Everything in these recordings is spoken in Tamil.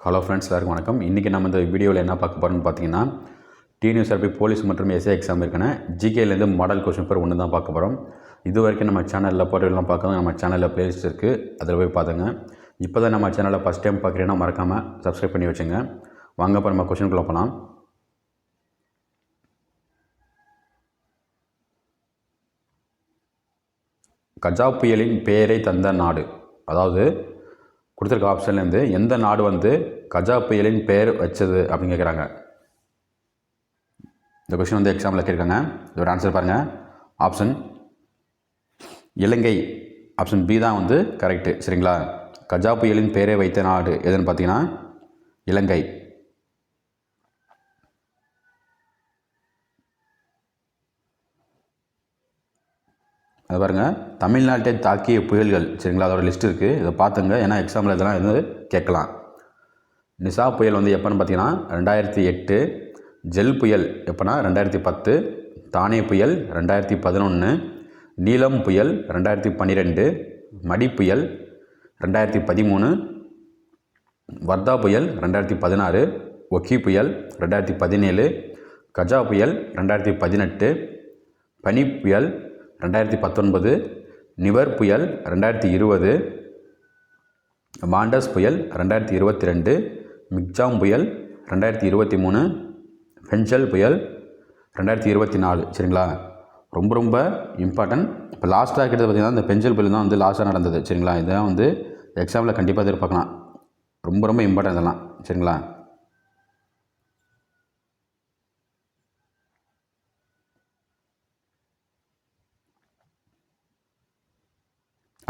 ஹலோ ஃப்ரெண்ட்ஸ் எல்லாருக்கும் வணக்கம். இன்றைக்கி நம்ம இந்த வீடியோவில் என்ன பார்க்க போகிறோம்னு பார்த்தீங்கன்னா டிஎன்யூஎஸ்ஆர்பி போலீஸ் மற்றும் எஸ்ஏ எக்ஸாம் இருக்கான ஜிகேலேருந்து மாடல் கொஸ்டின் பேர் ஒன்று தான் பார்க்க போகிறோம் இது வரைக்கும் நம்ம சேனலில் போட்டோலாம் பார்க்கணும் நம்ம சேனலில் பிளேலிஸ்ட் இருக்குது அதில் போய் பார்த்துங்க இப்போ தான் நம்ம சேனலில் ஃபஸ்ட் டைம் பார்க்குறீங்கன்னா மறக்காமல் சப்ஸ்கிரைப் பண்ணி வச்சுங்க. வாங்க இப்போ நம்ம கொஸ்டினுக்குள்ளே போகலாம் கஜா புயலின் பெயரை தந்த நாடு. அதாவது கொடுத்துருக்க ஆப்ஷன்லேருந்து எந்த நாடு வந்து கஜா புயலின் பெயர் வச்சது அப்படின்னு கேட்குறாங்க. இந்த கொஷின் வந்து எக்ஸாமில் கேட்குறாங்க இதோட ஆன்சர் பாருங்கள் ஆப்ஷன் இலங்கை. ஆப்ஷன் பி தான் வந்து கரெக்டு சரிங்களா? கஜா புயலின் பெயரை வைத்த நாடு எதுன்னு பார்த்தீங்கன்னா இலங்கை. அது பாருங்கள் தமிழ்நாட்டை தாக்கிய புயல்கள் சரிங்களா? அதோட லிஸ்ட் இருக்குது இதை பார்த்துங்க. ஏன்னா எக்ஸாம்பிள் இதெல்லாம் வந்து கேட்கலாம். நிசா புயல் வந்து எப்போன்னு பார்த்தீங்கன்னா ரெண்டாயிரத்தி எட்டு. ஜெல் புயல் எப்போனா ரெண்டாயிரத்தி பத்து. தானே புயல் ரெண்டாயிரத்தி பதினொன்று நீலம் புயல் ரெண்டாயிரத்தி பன்னிரெண்டு. மடி புயல் ரெண்டாயிரத்தி பதிமூணு. வர்தா புயல் ரெண்டாயிரத்தி பதினாறு. ஒக்கி புயல் ரெண்டாயிரத்தி பதினேழு. கஜா புயல் ரெண்டாயிரத்தி பதினெட்டு. பனி புயல் ரெண்டாயிரத்தி பத்தொன்பது நிவர் புயல் ரெண்டாயிரத்தி இருபது மாண்டஸ் புயல் ரெண்டாயிரத்தி இருபத்தி ரெண்டு மிக்ஜாம் புயல் ரெண்டாயிரத்தி இருபத்தி மூணு ஃபென்சல் புயல் ரெண்டாயிரத்தி இருபத்தி நாலு. சரிங்களா? ரொம்ப ரொம்ப இம்பார்ட்டன்ட் இப்போ லாஸ்ட்டாக கிட்டது பார்த்திங்கன்னா இந்த பெஞ்சல் புயல் தான் வந்து லாஸ்ட்டாக நடந்தது. சரிங்களா? இதெல்லாம் வந்து எக்ஸாமில் கண்டிப்பாக எதிர்பார்க்கலாம். ரொம்ப ரொம்ப இம்பார்ட்டன்ட் இதெல்லாம். சரிங்களா?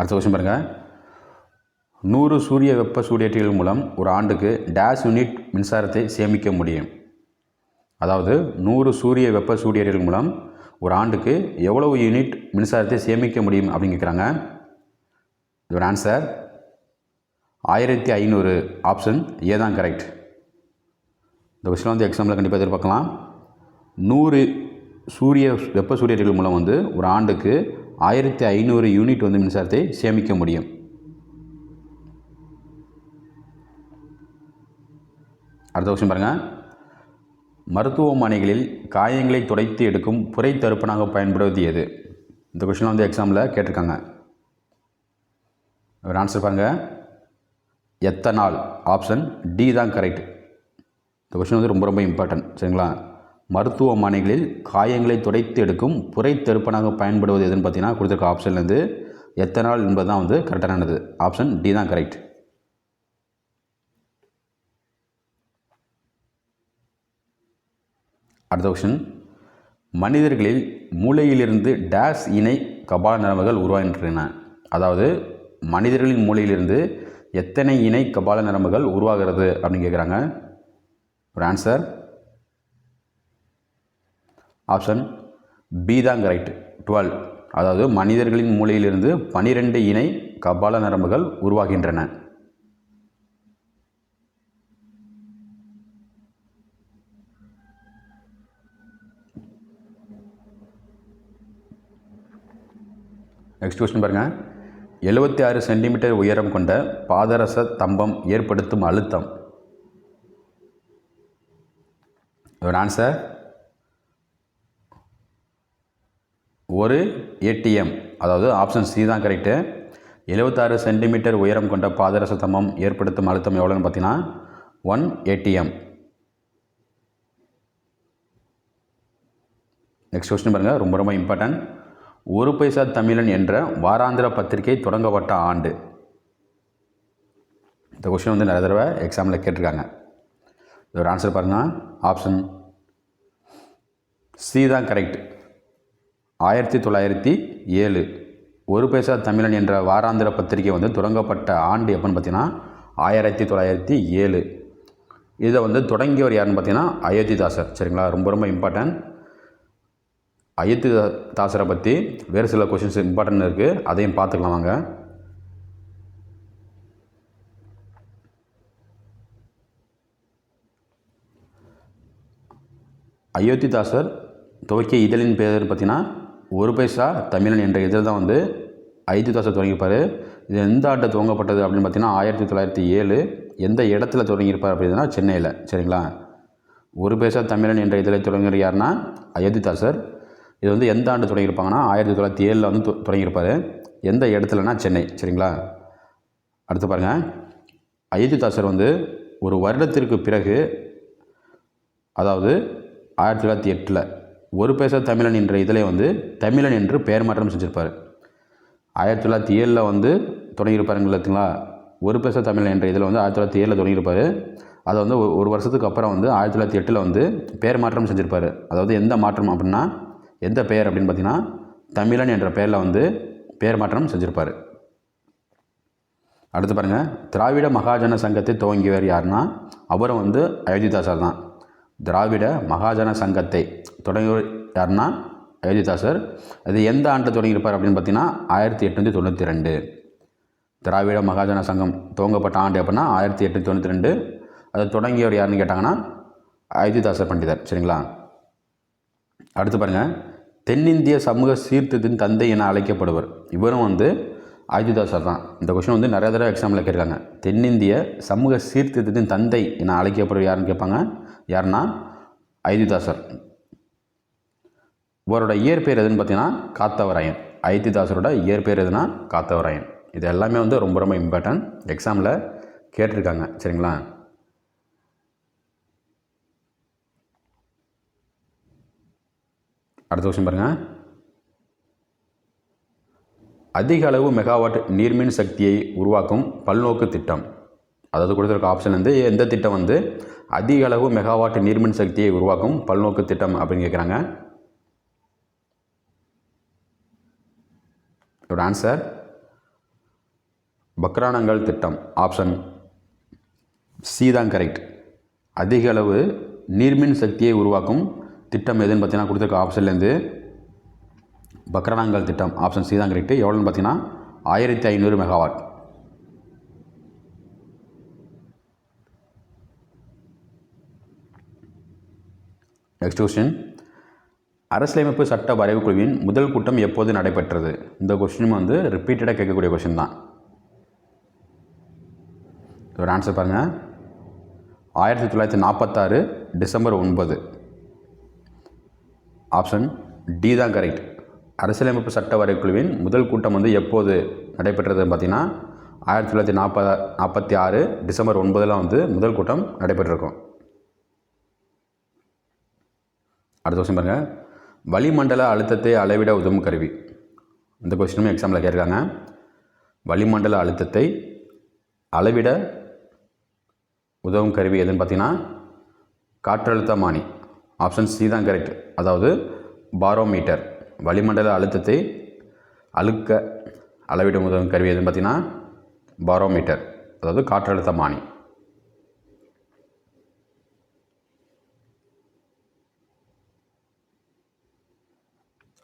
அடுத்த கொஸ்டின் பாருங்கள் நூறு சூரிய வெப்ப சூடேற்றிகள் மூலம் ஒரு ஆண்டுக்கு டேஷ் யூனிட் மின்சாரத்தை சேமிக்க முடியும். அதாவது நூறு சூரிய வெப்ப சூடேற்றிகள் மூலம் ஒரு ஆண்டுக்கு எவ்வளவு யூனிட் மின்சாரத்தை சேமிக்க முடியும் அப்படின்னு கேட்குறாங்க இதோட ஆன்சர் ஆயிரத்தி ஐநூறு ஆப்ஷன் ஏ தான் கரெக்ட் இந்த கொஸ்டின் வந்து எக்ஸாம்பிள் கண்டிப்பாக எதிர்பார்க்கலாம். நூறு சூரிய வெப்ப சூரியர்கள் மூலம் வந்து ஒரு ஆண்டுக்கு ஆயிரத்தி ஐநூறு யூனிட் வந்து மின்சாரத்தை சேமிக்க முடியும். அடுத்த கொஸ்டின் பாருங்கள் மருத்துவமனைகளில் காயங்களை துடைத்து எடுக்கும் புரை தடுப்பனாக பயன்படுவது எது? இந்த கொஸ்டின் வந்து எக்ஸாமில் கேட்டிருக்காங்க. ஒரு ஆன்சர் பாருங்கள் எத்தனால்? ஆப்ஷன் டி தான் கரெக்ட் இந்த கொஷின் வந்து ரொம்ப ரொம்ப இம்பார்ட்டன்ட் சரிங்களா? மருத்துவமனைகளில் காயங்களை துடைத்து எடுக்கும் புரை தெருப்பனாக பயன்படுவது எதுன்னு பார்த்தீங்கன்னா கொடுத்துருக்க ஆப்ஷன்லேருந்து எத்தனால் என்பது தான் வந்து கரெக்டானது ஆப்ஷன் டி தான் கரெக்ட் அடுத்த கொஷின் மனிதர்களில் மூளையிலிருந்து டேஸ் இணை கபால நரம்புகள் உருவாகின்றன. அதாவது மனிதர்களின் மூளையிலிருந்து எத்தனை இணை கபால நரம்புகள் உருவாகிறது அப்படின்னு கேட்குறாங்க ஒரு ஆன்சர் ஆப்ஷன் பி தாங்க ரைட்டு டுவெல். அதாவது மனிதர்களின் மூளையிலிருந்து பனிரெண்டு இணை கபால நரம்புகள் உருவாகின்றன. நெக்ஸ்ட் கொஸ்டின் பாருங்கள் எழுபத்தி ஆறு சென்டிமீட்டர் உயரம் கொண்ட பாதரச தம்பம் ஏற்படுத்தும் அழுத்தம். ஒரு ஆன்சர் ஒரு ஏடிஎம் அதாவது ஆப்ஷன் சி தான் கரெக்டு எழுபத்தாறு சென்டிமீட்டர் உயரம் கொண்ட பாதரச தமம் ஏற்படுத்தும் அழுத்தம் எவ்வளோன்னு பார்த்தீங்கன்னா ஒன் ஏடிஎம் நெக்ஸ்ட் கொஸ்டின் பாருங்கள் ரொம்ப ரொம்ப இம்பார்ட்டன்ட் ஒரு பைசா தமிழன் என்ற வாராந்திர பத்திரிகை தொடங்கப்பட்ட ஆண்டு. இந்த கொஸ்டின் வந்து நிறைய தடவை எக்ஸாமில் கேட்டிருக்காங்க. இதோட ஆன்சர் பாருங்கள் ஆப்ஷன் சி தான் கரெக்ட் ஆயிரத்தி தொள்ளாயிரத்தி ஏழு. ஒரு பைசா தமிழன் என்ற வாராந்திர பத்திரிகை வந்து தொடங்கப்பட்ட ஆண்டு எப்போன்னு பார்த்தீங்கன்னா ஆயிரத்தி தொள்ளாயிரத்தி ஏழு. இதை வந்து தொடங்கியவர் யாருன்னு பார்த்தீங்கன்னா அயோத்திதாசர். சரிங்களா? ரொம்ப ரொம்ப இம்பார்ட்டன்ட் அயோத்தி தாசரை பற்றி வேறு சில கொஷின்ஸ் இம்பார்ட்டன்ட் இருக்குது அதையும் பார்த்துக்கலாம் வாங்க. அயோத்திதாசர் துவக்கிய இதழின் பேர் பார்த்தீங்கன்னா ஒரு பைசா தமிழன் என்ற இதில் தான் வந்து அயோத்திதாசர் தொடங்கியிருப்பார். இது எந்த ஆண்டு துவங்கப்பட்டது அப்படின்னு பார்த்தீங்கன்னா ஆயிரத்தி தொள்ளாயிரத்தி ஏழு. எந்த இடத்துல தொடங்கியிருப்பார் அப்படின்னா சென்னையில். சரிங்களா? ஒரு பைசா தமிழன் என்ற இதில் தொடங்குற யாருன்னா அயோத்திதாசர். இது வந்து எந்த ஆண்டு தொடங்கியிருப்பாங்கன்னா ஆயிரத்தி தொள்ளாயிரத்தி ஏழில் வந்து தொ- தொடங்கியிருப்பார். எந்த இடத்துலனா சென்னை. சரிங்களா? அடுத்து பாருங்கள் அயோத்திதாசர் வந்து ஒரு வருடத்திற்கு பிறகு அதாவது ஆயிரத்தி தொள்ளாயிரத்தி எட்டில் ஒரு பேச தமிழன் என்ற இதிலே வந்து தமிழன் என்று பெயர் மாற்றம் செஞ்சுருப்பார். ஆயிரத்தி தொள்ளாயிரத்தி ஏழில் வந்து தொடங்கியிருப்பாருங்க இல்லைங்களா? ஒரு பேச தமிழன் என்ற இதில் வந்து ஆயிரத்தி தொள்ளாயிரத்தி ஏழில் தொடங்கியிருப்பார். அதை வந்து ஒரு- ஒரு வருஷத்துக்கு அப்புறம் வந்து ஆயிரத்தி தொள்ளாயிரத்தி எட்டில் வந்து பெயர் மாற்றம் செஞ்சுருப்பார். அதாவது எந்த மாற்றம் அப்படின்னா எந்த பெயர் அப்படின்னு பார்த்தீங்கன்னா தமிழன் என்ற பெயரில் வந்து பெயர் மாற்றம் செஞ்சுருப்பார். அடுத்து பாருங்கள் திராவிட மகாஜன சங்கத்தை துவங்கியவர் யாருன்னா அவரும் வந்து அயோத்திதாசர் தான். திராவிட மகாஜன சங்கத்தை தொடங்கியவர் யாருன்னா அயோத்திதாசர். அது எந்த ஆண்டில் தொடங்கியிருப்பார் அப்படின்னு பார்த்தீங்கன்னா ஆயிரத்தி எட்நூற்றி தொண்ணூற்றி ரெண்டு. திராவிட மகாஜன சங்கம் துவங்கப்பட்ட ஆண்டு அப்படின்னா ஆயிரத்தி எட்நூற்றி தொண்ணூற்றி ரெண்டு. அதை தொடங்கியவர் யாருன்னு கேட்டாங்கன்னா அயோத்திதாசர் பண்டிதர். சரிங்களா? அடுத்து பாருங்கள் தென்னிந்திய சமூக சீர்திருத்தின் தந்தை என அழைக்கப்படுவர். இவரும் வந்து ஆயுதாசர் தான். இந்த கொஷின் வந்து நிறைய தடவை எக்ஸாமில் கேட்டிருக்காங்க. தென்னிந்திய சமூக சீர்திருத்தத்தின் தந்தை என அழைக்கப்படுவர் யாருன்னு கேட்பாங்க. யாருன்னா ஐதிதாசர். இவரோட இயற்பெயர் எதுன்னு பார்த்தீங்கன்னா காத்தவராயன். அயோத்திதாசரோட இயற்பெயர் எதுனா காத்தவராயன். இது எல்லாமே வந்து ரொம்ப ரொம்ப இம்பார்ட்டன்ட் எக்ஸாமில் கேட்டிருக்காங்க. சரிங்களா? அடுத்த கொஸ்டின் பாருங்கள் அதிக அளவு மெகாவாட் நீர்மின் சக்தியை உருவாக்கும் பல்நோக்கு திட்டம். அதாவது கொடுத்துருக்க ஆப்ஷன் வந்து எந்த திட்டம் வந்து அதிக அளவு மெகாவாட் நீர்மின் சக்தியை உருவாக்கும் பல்நோக்கு திட்டம் அப்படின்னு கேட்குறாங்க ஒரு ஆன்சர் பக்ரானங்கள் திட்டம் ஆப்ஷன் சி தான் கரெக்ட் அதிக அளவு நீர்மின் சக்தியை உருவாக்கும் திட்டம் எதுன்னு பார்த்தீங்கன்னா கொடுத்துருக்க ஆப்ஷன்லேருந்து பக்ரானங்கள் திட்டம் ஆப்ஷன் சி தான் கரெக்ட் எவ்வளோன்னு பார்த்தீங்கன்னா ஆயிரத்தி ஐநூறு மெகாவாட் நெக்ஸ்ட் கொஸ்டின் அரசியலமைப்பு சட்ட வரைவு குழுவின் முதல் கூட்டம் எப்போது நடைபெற்றது? இந்த கொஸ்டினும் வந்து ரிப்பீட்டடாக கேட்கக்கூடிய கொஸ்டின் தான். இதோட ஆன்சர் பாருங்கள் ஆயிரத்தி தொள்ளாயிரத்தி நாற்பத்தாறு டிசம்பர் ஒன்பது. ஆப்ஷன் டி தான் கரெக்ட் அரசியலமைப்பு சட்ட வரைக்குழுவின் முதல் கூட்டம் வந்து எப்போது நடைபெற்றதுன்னு பார்த்தீங்கன்னா ஆயிரத்தி தொள்ளாயிரத்தி நாற்பது நாற்பத்தி ஆறு டிசம்பர் ஒன்பதில் வந்து முதல் கூட்டம் நடைபெற்றிருக்கும். அடுத்த கொஸ்டின் பாருங்கள் வளிமண்டல அழுத்தத்தை அளவிட உதவும் கருவி. இந்த கொஸ்டினும் எக்ஸாமில் கேட்குறாங்க வளிமண்டல அழுத்தத்தை அளவிட உதவும் கருவி எதுன்னு பார்த்தீங்கன்னா காற்றழுத்தமானி. ஆப்ஷன் சி தான் கரெக்ட் அதாவது பாரோமீட்டர் வளிமண்டல அழுத்தத்தை அழுக்க அளவிடும் உதவும் கருவி எதுன்னு பார்த்தீங்கன்னா பாரோமீட்டர் அதாவது காற்றழுத்தமானி.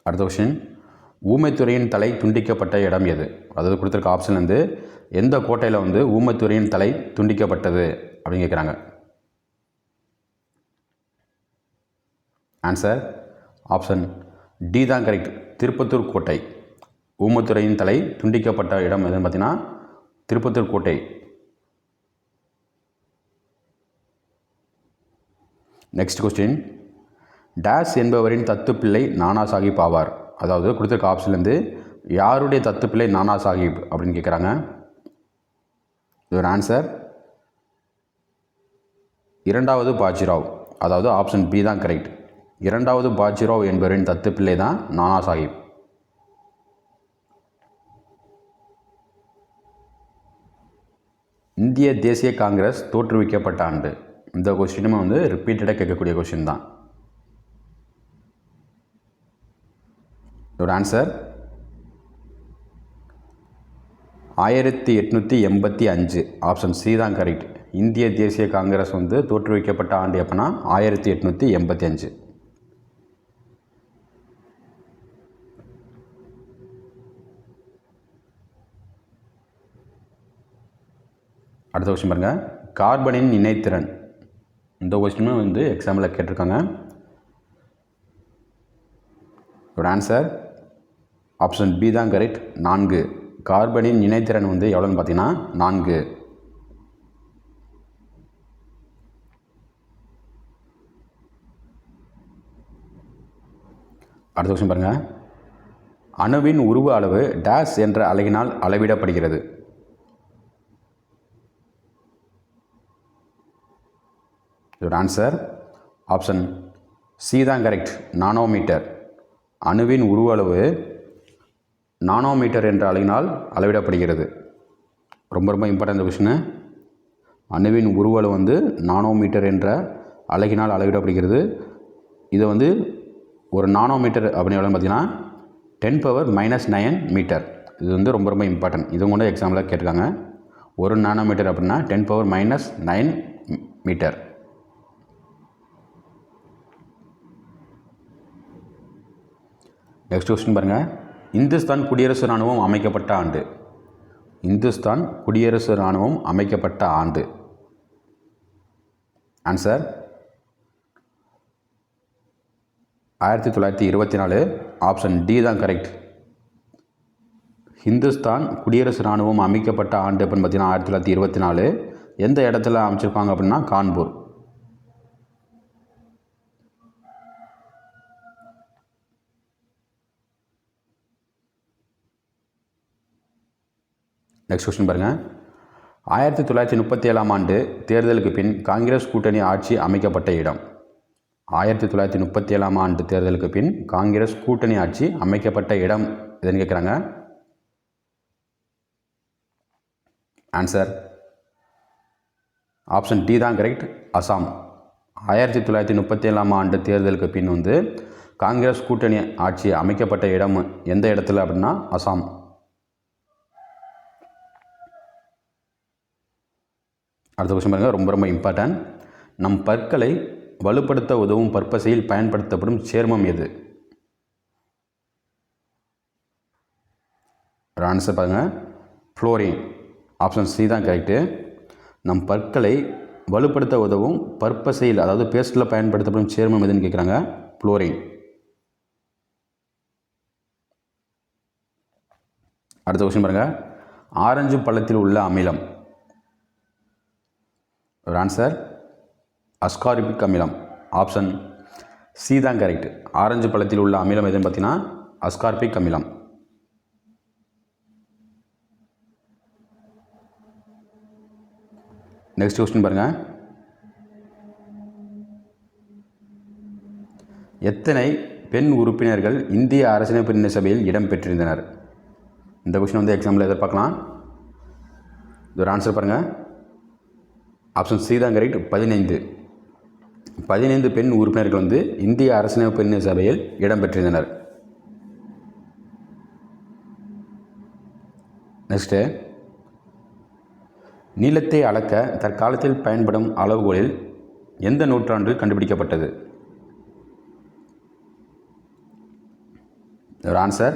அடுத்த கொஷின் ஊமைத்துறையின் தலை துண்டிக்கப்பட்ட இடம் எது? அதாவது கொடுத்துருக்க ஆப்ஷன் வந்து எந்த கோட்டையில் வந்து ஊமைத்துறையின் தலை துண்டிக்கப்பட்டது அப்படின்னு கேட்குறாங்க ஆன்சர் ஆப்ஷன் டி தான் கரெக்ட் திருப்பத்தூர் கோட்டை. ஊமத்துறையின் தலை துண்டிக்கப்பட்ட இடம் எதுன்னு பார்த்தீங்கன்னா திருப்பத்தூர் கோட்டை. நெக்ஸ்ட் கொஸ்டின் டேஸ் என்பவரின் தத்து பிள்ளை நானா சாஹிப் ஆவார். அதாவது கொடுத்துருக்க ஆப்ஷன்லேருந்து யாருடைய தத்து பிள்ளை நானா சாஹிப் அப்படின்னு கேட்குறாங்க இது ஒரு ஆன்சர் இரண்டாவது பாஜிராவ். அதாவது ஆப்ஷன் பி தான் கரெக்ட் இரண்டாவது பாஜிராவ் என்பவரின் தத்து பிள்ளை தான் நானா சாஹிப். இந்திய தேசிய காங்கிரஸ் தோற்றுவிக்கப்பட்ட ஆண்டு. இந்த கொஸ்டினுமே வந்து ரிப்பீட்டடாக கேட்கக்கூடிய கொஸ்டின் தான். இதோட ஆன்சர் ஆயிரத்தி எட்நூற்றி எண்பத்தி அஞ்சு. ஆப்ஷன் சி தான் கரெக்ட் இந்திய தேசிய காங்கிரஸ் வந்து தோற்றுவிக்கப்பட்ட ஆண்டு எப்போனா ஆயிரத்தி எட்நூற்றி எண்பத்தி அஞ்சு. அடுத்த கொஸ்டின் பாருங்கள் கார்பனின் இணைத்திறன் இந்த கொஸ்டினும் வந்து எக்ஸாம்பிளில் கேட்டிருக்காங்க. ஒரு ஆன்சர் ஆப்ஷன் பி தான் கரெக்ட் நான்கு. கார்பனின் இணைத்திறன் வந்து எவ்வளோன்னு பார்த்தீங்கன்னா நான்கு. அடுத்த கொஸ்டின் பாருங்கள் அணுவின் உருவ அளவு டேஸ் என்ற அலகினால் அளவிடப்படுகிறது. இதோட ஆன்சர் ஆப்ஷன் சி தான் கரெக்ட் நானோமீட்டர் அணுவின் உருவ அளவு நானோமீட்டர் என்ற அலகினால் அளவிடப்படுகிறது. ரொம்ப ரொம்ப இம்பார்ட்டன்ட் கொஷினு அணுவின் உருவ வந்து நானோமீட்டர் என்ற அலகினால் அளவிடப்படுகிறது. இது வந்து ஒரு நானோமீட்டர் அப்படின்னு பார்த்தீங்கன்னா ten power minus nine metre இது வந்து ரொம்ப ரொம்ப இம்பார்ட்டன்ட் இது கூட எக்ஸாம்பிளாக கேட்டிருக்காங்க. ஒரு நானோமீட்டர் அப்படின்னா ten power minus nine metre next question பாருங்கள் இந்துஸ்தான் குடியரசு இராணுவம் அமைக்கப்பட்ட ஆண்டு. இந்துஸ்தான் குடியரசு இராணுவம் அமைக்கப்பட்ட ஆண்டு. ஆன்சர் ஆயிரத்தி தொள்ளாயிரத்தி இருபத்தி நாலு ஆப்ஷன் டி தான் கரெக்ட் ஹிந்துஸ்தான் குடியரசு இராணுவம் அமைக்கப்பட்ட ஆண்டு அப்படின்னு பார்த்தீங்கன்னா ஆயிரத்தி தொள்ளாயிரத்தி இருபத்தி நாலு. எந்த இடத்துல அமைச்சிருப்பாங்க அப்படின்னா கான்பூர். நெக்ஸ்ட் கொஸ்டின் பாருங்கள் ஆயிரத்தி தொள்ளாயிரத்தி முப்பத்தி ஏழாம் ஆண்டு தேர்தலுக்கு பின் காங்கிரஸ் கூட்டணி ஆட்சி அமைக்கப்பட்ட இடம். ஆயிரத்தி தொள்ளாயிரத்தி முப்பத்தி ஏழாம் ஆண்டு தேர்தலுக்கு பின் காங்கிரஸ் கூட்டணி ஆட்சி அமைக்கப்பட்ட இடம் எதுன்னு கேட்குறாங்க ஆன்சர் ஆப்ஷன் டி தான் கரெக்ட் அசாம் ஆயிரத்தி தொள்ளாயிரத்தி முப்பத்தி ஏழாம் ஆண்டு தேர்தலுக்கு பின் வந்து காங்கிரஸ் கூட்டணி ஆட்சி அமைக்கப்பட்ட இடம் எந்த இடத்துல அப்படின்னா அசாம் அடுத்த கொஸ்டின் பாருங்கள் ரொம்ப ரொம்ப இம்பார்ட்டன்ட் நம் பற்களை வலுப்படுத்த உதவும் பற்பசையில் பயன்படுத்தப்படும் சேர்மம் எது? ஆன்சர் பாருங்கள் ஃப்ளோரின் ஆப்ஷன் சி தான் கரெக்டு நம் பற்களை வலுப்படுத்த உதவும் பற்பசையில் அதாவது பேஸ்ட்டில் பயன்படுத்தப்படும் சேர்மம் எதுன்னு கேட்குறாங்க ஃப்ளோரின் அடுத்த கொஸ்டின் பாருங்கள் ஆரஞ்சு பழத்தில் உள்ள அமிலம். ஒரு ஆன்சர் அஸ்காரிபிக் அமிலம் ஆப்ஷன் சி தான் கரெக்ட் ஆரஞ்சு பழத்தில் உள்ள அமிலம் எதுன்னு பார்த்தீங்கன்னா அஸ்கார்பிக் அமிலம் நெக்ஸ்ட் கொஸ்டின் பாருங்கள் எத்தனை பெண் உறுப்பினர்கள் இந்திய அரசியலமைப்பு சபையில் இடம் பெற்றிருந்தனர்? இந்த கொஸ்டின் வந்து எக்ஸாம்பிள் எதிர்பார்க்கலாம். இது ஒரு ஆன்சர் பாருங்கள் ஆப்ஷன் சி தான் கரெக்ட் பதினைந்து. பதினைந்து பெண் உறுப்பினர்கள் வந்து இந்திய அரசியலமைப்பு பெண் சபையில் இடம்பெற்றிருந்தனர் நெக்ஸ்ட்டு நீளத்தை அளக்க தற்காலத்தில் பயன்படும் அளவுகோலில் எந்த நூற்றாண்டில் கண்டுபிடிக்கப்பட்டது? ஆன்சர்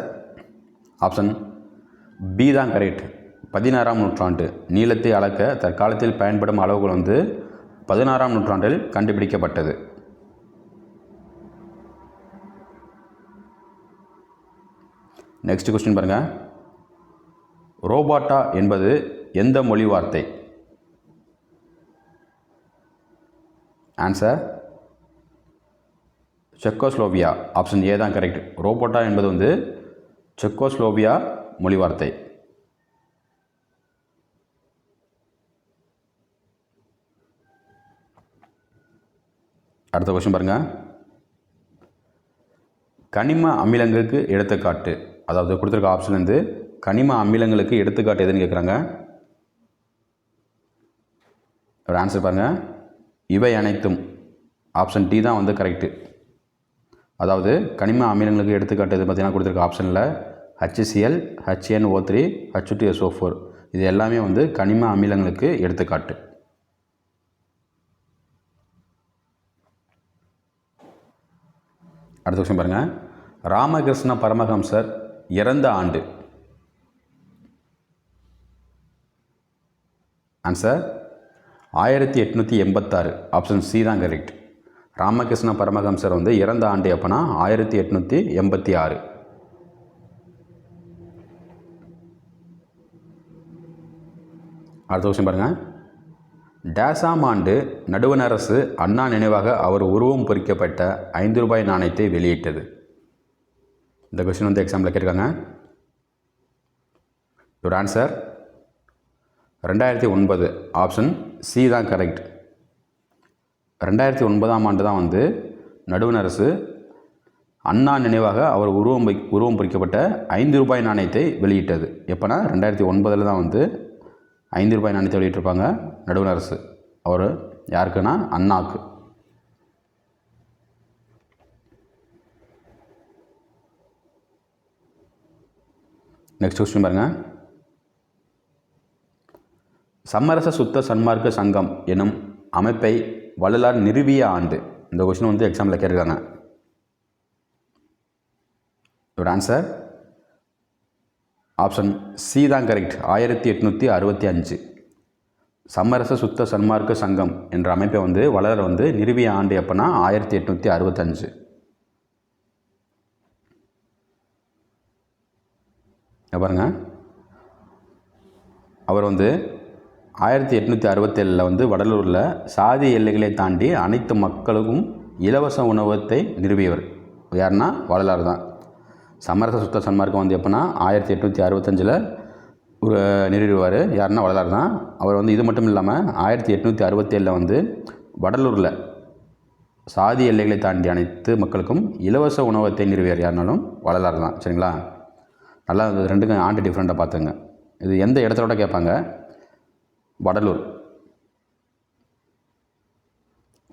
ஆப்ஷன் பி தான் கரெக்ட் பதினாறாம் நூற்றாண்டு. நீளத்தை அளக்க தற்காலத்தில் பயன்படும் அளவுகள் வந்து பதினாறாம் நூற்றாண்டில் கண்டுபிடிக்கப்பட்டது. நெக்ஸ்ட் கொஸ்டின் பாருங்கள் ரோபாட்டா என்பது எந்த மொழி வார்த்தை? ஆன்சர் செக்கோஸ்லோவியா. ஆப்ஷன் ஏ தான் கரெக்ட் ரோபோட்டா என்பது வந்து செக்கோஸ்லோவியா மொழி வார்த்தை. அடுத்த கொஷின் பாருங்கள் கனிம அமிலங்களுக்கு எடுத்துக்காட்டு. அதாவது கொடுத்துருக்க ஆப்ஷன் வந்து கனிம அமிலங்களுக்கு எடுத்துக்காட்டு எதுன்னு கேட்குறாங்க ஒரு ஆன்சர் பாருங்கள் இவை அனைத்தும் ஆப்ஷன் டி தான் வந்து கரெக்டு அதாவது கனிம அமிலங்களுக்கு எடுத்துக்காட்டு எது பார்த்தீங்கன்னா கொடுத்துருக்க ஆப்ஷனில் HCl HN O three H two SO four இது எல்லாமே வந்து கனிம அமிலங்களுக்கு எடுத்துக்காட்டு. அடுத்த கொஸ்டின் பாருங்கள் ராமகிருஷ்ண பரமஹம்சர் இறந்த ஆண்டு. ஆன்சர் ஆயிரத்தி எட்நூற்றி எண்பத்தாறு. ஆப்ஷன் சி தான் கரெக்ட் ராமகிருஷ்ண பரமஹம்சர் வந்து இறந்த ஆண்டு எப்போனா? ஆயிரத்தி எட்நூற்றி எண்பத்தி ஆறு. அடுத்த கொஸ்டின் பாருங்கள் டேசாம் ஆண்டு நடுவண் அரசு அண்ணா நினைவாக அவர் உருவம் பொறிக்கப்பட்ட ஐந்து ரூபாய் நாணயத்தை வெளியிட்டது. இந்த கொஸ்டின் வந்து எக்ஸாம்பிள் கேட்டிருக்காங்க. யுவர் ஆன்சர் ரெண்டாயிரத்தி ஒன்பது. ஆப்ஷன் சி தான் கரெக்ட் ரெண்டாயிரத்தி ஒன்பதாம் ஆண்டு தான் வந்து நடுவணரசு அண்ணா நினைவாக அவர் உருவம் உருவம் பொறிக்கப்பட்ட ஐந்து ரூபாய் நாணயத்தை வெளியிட்டது. எப்போனா ரெண்டாயிரத்தி ஒன்பதில் தான் வந்து ஐந்து ரூபாய் நாணயத்தை வெளியிட்டிருப்பாங்க. நடுவண் அரசு. அவர் யாருக்குன்னா? அண்ணாக்கு. நெக்ஸ்ட் கொஸ்டின் பாருங்கள் சமரச சுத்த சன்மார்க்க சங்கம் எனும் அமைப்பை வள்ளலார் நிறுவிய ஆண்டு. இந்த கொஸ்டின் வந்து எக்ஸாமில் கேட்டிருக்காங்க. ஒரு ஆன்சர் ஆப்ஷன் சி தான் கரெக்ட். ஆயிரத்தி எட்நூற்றி அறுபத்தி அஞ்சு. சமரச சுத்த சன்மார்க்க சங்கம் என்ற அமைப்பை வந்து வளர வந்து நிறுவிய ஆண்டு எப்போனா? ஆயிரத்தி எட்நூற்றி அறுபத்தஞ்சு பாருங்க. அவர் வந்து ஆயிரத்தி எட்நூற்றி அறுபத்தேழில் வந்து வடலூரில் சாதி எல்லைகளை தாண்டி அனைத்து மக்களுக்கும் இலவச உணவத்தை நிறுவியவர். யாருன்னா வள்ளலார் தான். சமரச சுத்த சன்மார்க்கம் வந்து எப்போனா ஆயிரத்தி எட்நூற்றி அறுபத்தஞ்சில் ஒரு நிறுவிடுவார். யாருன்னா வள்ளலார் தான். அவர் வந்து இது மட்டும் இல்லாமல் ஆயிரத்தி எட்நூற்றி அறுபத்தேழில் வந்து வடலூரில் சாதி எல்லைகளை தாண்டி அனைத்து மக்களுக்கும் இலவச உணவகத்தை நிறுவியார் யாருனாலும் வள்ளலார் தான். சரிங்களா? நல்லா இது ரெண்டுக்கும் ஆண்டு டிஃப்ரெண்ட்டாக பார்த்துங்க இது எந்த இடத்தோட கேட்பாங்க? வடலூர்.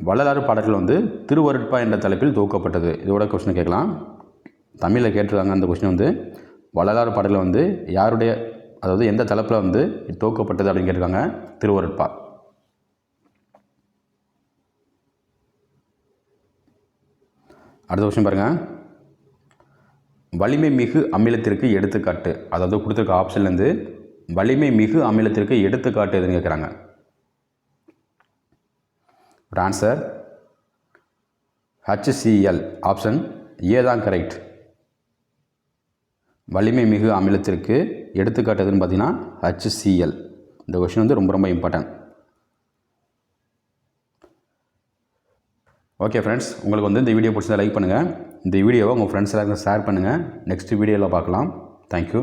வள்ளலாறு பாடல்கள் வந்து திருவருட்பா என்ற தலைப்பில் தொகுக்கப்பட்டது. இதோட கொஸ்டின் கேட்கலாம். தமிழில் கேட்டிருக்காங்க அந்த கொஸ்டின் வந்து வள்ளலாறு பாடலில் வந்து யாருடைய அதாவது எந்த தலைப்பில் வந்து துவக்கப்பட்டது அப்படின்னு கேட்டிருக்காங்க திருவருட்பா. அடுத்த கொஸ்டின் பாருங்கள் வலிமை மிகு அமிலத்திற்கு எடுத்துக்காட்டு அதாவது கொடுத்துருக்க ஆப்ஷன்லேருந்து வலிமை மிகு அமிலத்திற்கு எடுத்துக்காட்டு எதுன்னு கேட்குறாங்க. ஆன்சர் ஹச்சிசிஎல் ஆப்ஷன் ஏ தான் கரெக்ட் வலிமை மிகு அமிலத்திற்கு எடுத்துக்காட்டு எதுன்னு பார்த்தீங்கன்னா ஹச்சிஎல் இந்த கொஷின் வந்து ரொம்ப ரொம்ப இம்பார்ட்டன்ட் ஓகே ஃப்ரெண்ட்ஸ் உங்களுக்கு வந்து இந்த வீடியோ பிடிச்சதை லைக் பண்ணுங்கள் இந்த வீடியோவை உங்கள் ஃப்ரெண்ட்ஸ் எல்லாருக்கும் ஷேர் பண்ணுங்கள் நெக்ஸ்ட் வீடியோவில் பார்க்கலாம். தேங்க்யூ